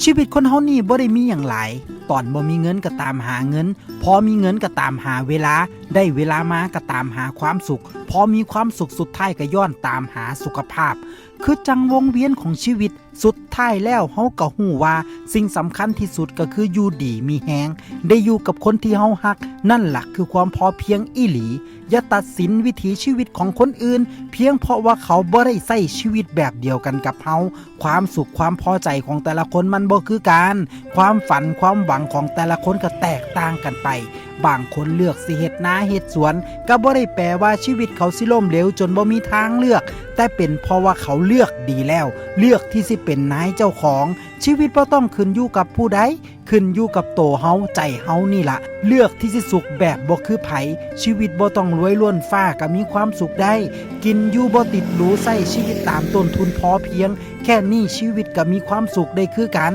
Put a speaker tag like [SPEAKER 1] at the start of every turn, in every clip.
[SPEAKER 1] ชีวิตคนเฮานี่บ่ได้มีอย่างหลาย ตอนบ่มีเงินก็ตามหาเงิน พอมีเงินก็ตามหาเวลา ได้เวลามาก็ตามหาความสุข พอมีความสุขสุดท้ายก็ย้อนตามหาสุขภาพ คือจังวงเวียนของชีวิต สุดท้ายแล้วเฮาก็ฮู้ว่า สิ่งสำคัญที่สุดก็คืออยู่ดีมีแฮงได้อยู่กับคนที่เฮาฮัก นั่นหลักคือความพอเพียงอีหลี อย่าตัดสินวิถีชีวิตของคนอื่น เพียงเพราะว่าเขาบ่ได้ใช้ชีวิตแบบเดียวกันกับเฮาความสุขความพอใจของแต่ละคนมันบ่คือกัน ความฝันความหวังของแต่ละคนก็แตกต่างกันไป บางคนเลือกสิเฮ็ดนาเฮ็ดสวน ก็บ่ได้แปลว่าชีวิตเขาสิล่มเหลวจนบ่มีทางเลือก แต่เป็นเพราะว่าเขาเลือกดีแล้ว เลือกที่สิเป็นนายเจ้าของ ชีวิตบ่ต้องขึ้นอยู่กับผู้ใดขึ้นอยู่กับโตเฮาใจเฮานี่ละเลือกที่สิสุขแบบบ่คือไผชีวิตบ่ต้องรวยล้วนฟ้าก็มีความสุขได้ กินอยู่บ่ติดหรูใส่ชีวิตตามต้นทุนพอเพียง แค่นี้ชีวิตก็มีความสุขได้คือกัน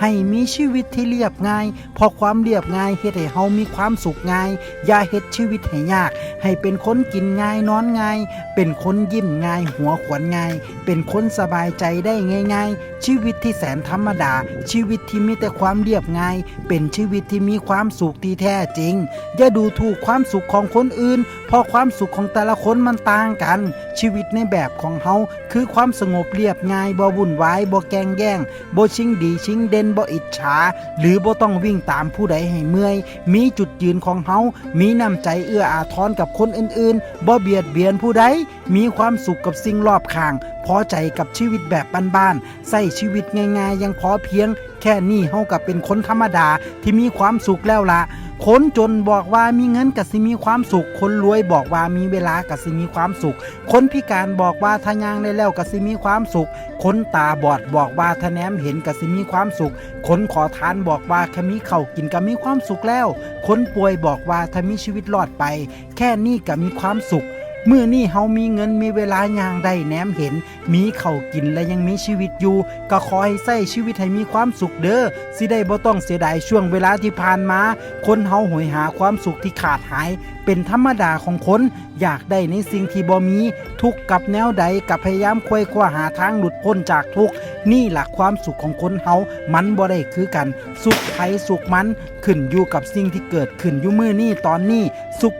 [SPEAKER 1] ให้มีชีวิตที่เรียบง่าย พอความเรียบง่ายเฮ็ดให้เฮามีความสุขง่าย อย่าเฮ็ดชีวิตให้ยาก ให้เป็นคนกินง่ายนอนง่าย เป็นคนยิ้มง่ายหัวขวนง่าย เป็นคนสบายใจได้ง่าย ๆ ชีวิตที่แสนธรรมดา ชีวิตที่มีแต่ความเรียบง่าย เป็นชีวิตที่มีความสุขที่แท้จริง อย่าดูถูกความสุขของคนอื่น เพราะความสุขของแต่ละคนมันต่างกัน ชีวิตในแบบของเฮาคือความสงบเรียบง่ายบ่วุ่นวายบ่แกล้งแย่งบ่ชิงดีชิงเด่นบ่อิจฉา หรือบ่ต้องวิ่งตามผู้ใดให้เมื่อย มีจุดยืนของเฮามีน้ำใจเอื้ออาทรกับคนอื่นๆบ่เบียดเบียนผู้ใดมีความสุขกับสิ่งรอบข้าง พอใจกับชีวิตแบบบ้านๆใส่ชีวิตง่ายๆ ยังพอเพียง แค่นี้เฮากับเป็นคนธรรมดาที่มีความสุขแล้วละคนจนบอกว่ามีเงินกับสิมีความสุข คนรวยบอกว่ามีเวลากับสิมีความสุข คนพิการบอกว่าทายางได้แล้วกับสิมีความสุข คนตาบอดบอกว่าถ้าแนมเห็นกับสิมีความสุข คนขอทานบอกว่าแค่มีเข่าวกินก็มีความสุขแล้ว คนป่วยบอกว่าถ้ามีชีวิตรอดไป แค่นี้ก็มีความสุข เมื่อนี่เฮามีเงินมีเวลาอย่างได้แหนมเห็น มีเขาวกินและยังมีชีวิตอยู่ ก็ขอให้ใช้ชีวิตให้มีความสุขเด้อสิได้บ่ต้องเสียดายช่วงเวลาที่ผ่านมา คนเฮาหวยหาความสุขที่ขาดหาย เป็นธรรมดาของคน อยากได้ในสิ่งที่บ่มี ทุกข์กับแนวใดกับพยายามควยคว้าหาทางหลุดพ้นจากทุกข์นี่หลักความสุขของคนเฮามันบ่ได้คือกัน สุขไผสุขมันขึ้นอยู่กับสิ่งที่เกิดขึ้นอยู่มือนี่ตอนนี้สุข